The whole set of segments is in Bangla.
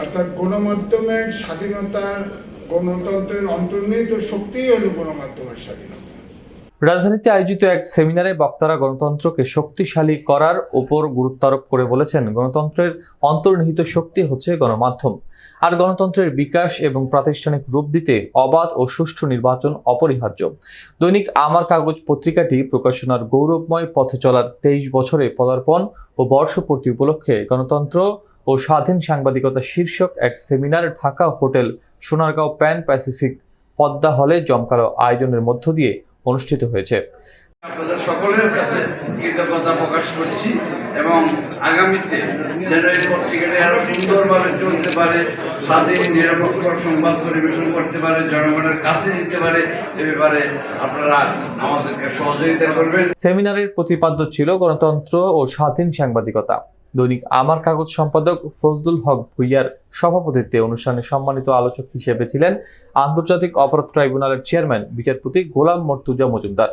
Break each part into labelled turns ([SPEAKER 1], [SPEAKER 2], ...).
[SPEAKER 1] অর্থাৎ গণমাধ্যমের স্বাধীনতা, গণতন্ত্রের অন্তর্নিহিত শক্তিই হলো গণমাধ্যমের স্বাধীনতা।
[SPEAKER 2] রাজধানীতে আয়োজিত এক সেমিনারে বক্তারা গণতন্ত্রকে শক্তিশালী করার উপর গুরুত্ব আরোপ করে বলেছেন, গণতন্ত্রের অন্তর্নিহিত শক্তি হচ্ছে গণমাধ্যম। আর গণতন্ত্রের বিকাশ এবং প্রাতিষ্ঠানিক রূপ দিতে অবাধ ও সুষ্ঠু নির্বাচন অপরিহার্য। দৈনিক আমার কাগজ পত্রিকাটি প্রকাশনার গৌরবময় পথে চলার তেইশ বছরে পদার্পণ ও বর্ষপূর্তি উপলক্ষে গণতন্ত্র ও স্বাধীন সাংবাদিকতা শীর্ষক এক seminar Dhaka hotel Sonargaon pan pacific Padma হলে জমকালো আয়োজনের মধ্য দিয়ে অনুষ্ঠিত হয়েছে।
[SPEAKER 3] আপনাদের সকলের কাছে কৃতজ্ঞতা প্রকাশ করছি এবং আগামীতে যেন এই পত্রিকাটি আরও সুন্দরভাবে চলতে পারে স্বাধীন নিরপেক্ষ সংবাদ পরিবেশন করতে পারে জনগণের কাছে নিতে পারে এ ব্যাপারে আপনারা আমাদেরকে সহযোগিতা করবেন।
[SPEAKER 2] সেমিনারের প্রতিপাদ্য ছিল গণতন্ত্র ও স্বাধীন সাংবাদিকতা। দৈনিক আমার কাগজ সম্পাদক ফজলুল হক ভুইয়ার সভাপতিত্বে অনুষ্ঠানে সম্মানিত আলোচক হিসেবে ছিলেন আন্তর্জাতিক অপরাধ ট্রাইব্যুনালের চেয়ারম্যান, বিচারপতি গোলাম মর্তুজা মজুমদার।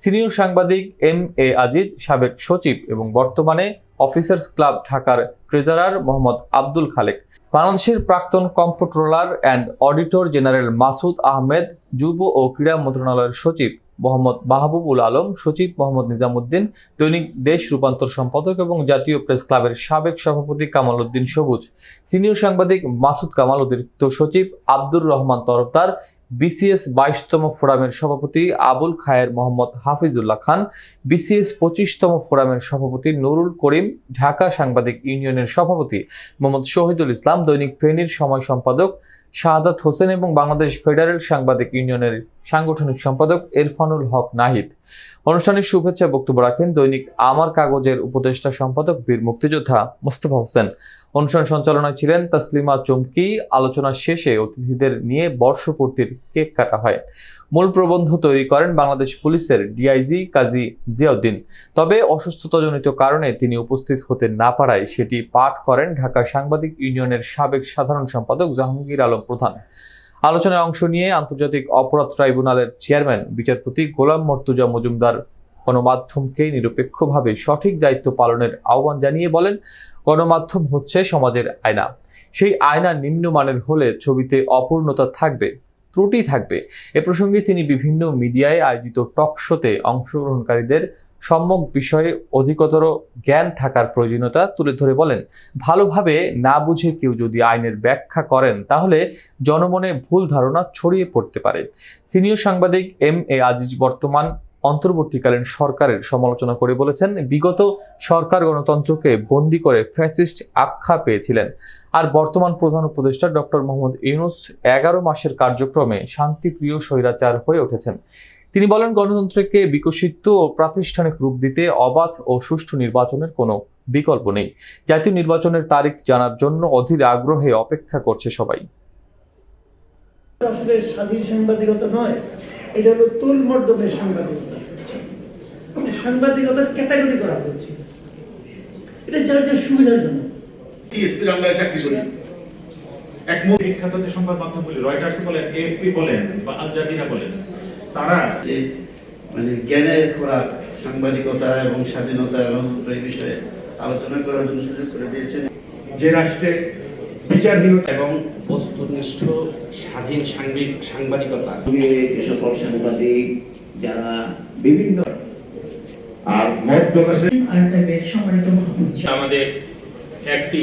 [SPEAKER 2] সিনিয়র সাংবাদিক এম এ আজিজ, সাবেক সচিব এবং বর্তমানে অফিসার্স ক্লাব ঢাকার ট্রেজারার মোহাম্মদ আব্দুল খালেক। বাংলাদেশের প্রাক্তন comptroller and auditor general Masud Ahmed, যুব ও ক্রীড়া মন্ত্রণালয়ের সচিব মোহাম্মদ মাহবুবুল আলম, সচিব মোহাম্মদ নিজামুদ্দিন, দৈনিক দেশ রূপান্তর সম্পাদক এবং জাতীয় প্রেস ক্লাবের সাবেক সভাপতি কামাল উদ্দিন সবুজ। সিনিয়র সাংবাদিক মাসুদ কামাল, অতিরিক্ত সচিব আব্দুর রহমান তরফদার, বিসিএস বাইশতম ফোরামের সভাপতি আবুল খায়ের মোহাম্মদ হাফিজুল্লাহ খান, বিসিএস পঁচিশতম ফোরামের সভাপতি নুরুল করিম, ঢাকা সাংবাদিক ইউনিয়নের সভাপতি মোহাম্মদ শহীদুল ইসলাম, দৈনিক ফেনীর সময় সম্পাদক শাহাদাত হোসেন এবং বাংলাদেশ ফেডারেল সাংবাদিক ইউনিয়নের সাংগঠনিক সম্পাদক এরফানুল হক নাহিদ। অনুষ্ঠানে শুভেচ্ছা বক্তব্য রাখেন দৈনিক আমার কাগজের উপদেষ্টা সম্পাদক বীর মুক্তিযোদ্ধা মোস্তফা হোসেন। অনুষ্ঠান সঞ্চালনায় ছিলেন তাসলিমা চমকি। আলোচনা শেষে অতিথিদের নিয়ে বর্ষপূর্তির কেক কাটা হয়। মূল প্রবন্ধ তৈরি করেন বাংলাদেশ পুলিশের ডিআইজি কাজী জিয়াউদ্দিন। তবে অসুস্থতাজনিত কারণে তিনি উপস্থিত হতে না পারায় সেটি পাঠ করেন ঢাকা সাংবাদিক ইউনিয়নের সাবেক সাধারণ সম্পাদক জাহাঙ্গীর আলম প্রধান। আলোচনায় অংশ নিয়ে আন্তর্জাতিক অপরাধ ট্রাইব্যুনালের চেয়ারম্যান, বিচারপতি গোলাম মর্তুজা মজুমদার গণমাধ্যমকে নিরপেক্ষভাবে সঠিক দায়িত্ব পালনের আহ্বান জানিয়ে বলেন, গণমাধ্যম হচ্ছে সমাজের আয়না। সেই আয়না নিম্নমানের হলে ছবিতে অপূর্ণতা থাকবে, ত্রুটি থাকবে। এ প্রসঙ্গে তিনি বিভিন্ন মিডিয়ায় আয়োজিত টক শোতে অংশগ্রহণকারীদের সম্যক বিষয়ে অধিকতর জ্ঞান থাকার প্রয়োজনীয়তা তুলে ধরে বলেন, ভালোভাবে না বুঝে কেউ যদি আইনের ব্যাখ্যা করেন, তাহলে জনমনে ভুল ধারণা ছড়িয়ে পড়তে পারে। সিনিয়র সাংবাদিক এম এ আজিজ বর্তমান অন্তর্বর্তীকালীন সরকারের সমালোচনা করে বলেছেন, বিগত সরকার গণতন্ত্রকে বন্দী করে ফ্যাসিস্ট আখ্যা পেয়েছিলেন। আর বর্তমান প্রধান উপদেষ্টা ডক্টর মোহাম্মদ ইউনুস এগারো মাসের কার্যক্রমে শান্তিপ্রিয় স্বৈরাচার হয়ে উঠেছেন। তিনি বলেন, গণতন্ত্রকে বিকশিত ও প্রাতিষ্ঠানিক রূপ দিতে অবাধ ও সুষ্ঠু নির্বাচনের কোনো বিকল্প নেই। জাতীয় নির্বাচনের তারিখ জানার জন্য অধীর আগ্রহে অপেক্ষা করছে সবাই।
[SPEAKER 4] স্বাধীন সাংবাদিকতা নয় এটা হলো তোল মর্দনের সাংবাদিকতা। সাংবাদিকতার ক্যাটাগরি করা হয়েছে। এটা যার যার সুবিধার জন্য।
[SPEAKER 5] টিএসপির চাকরি করি। এক
[SPEAKER 6] বিখ্যাত যে সংবাদ মাধ্যমগুলি রয়টার্স বলেন এএফপি বলেন বা আল জাজিরা বলেন তারা
[SPEAKER 5] যে মানে জ্ঞানের খোরাক সাংবাদিকতা এবং স্বাধীনতা গণতন্ত্র এই বিষয়ে আলোচনা করার জন্য সুযোগ করে দিয়েছেন।
[SPEAKER 7] যে রাষ্ট্রে বিচারহীনতা
[SPEAKER 8] এবং বস্তুনিষ্ঠ স্বাধীন সাংবাদিক সাংবাদিকতা।
[SPEAKER 9] যে সকল সাংবাদিক যারা বিভিন্ন আর মত প্রকাশের
[SPEAKER 4] আর্কাইভের সম্মানিত মহামঞ্চ
[SPEAKER 6] আমাদের একটি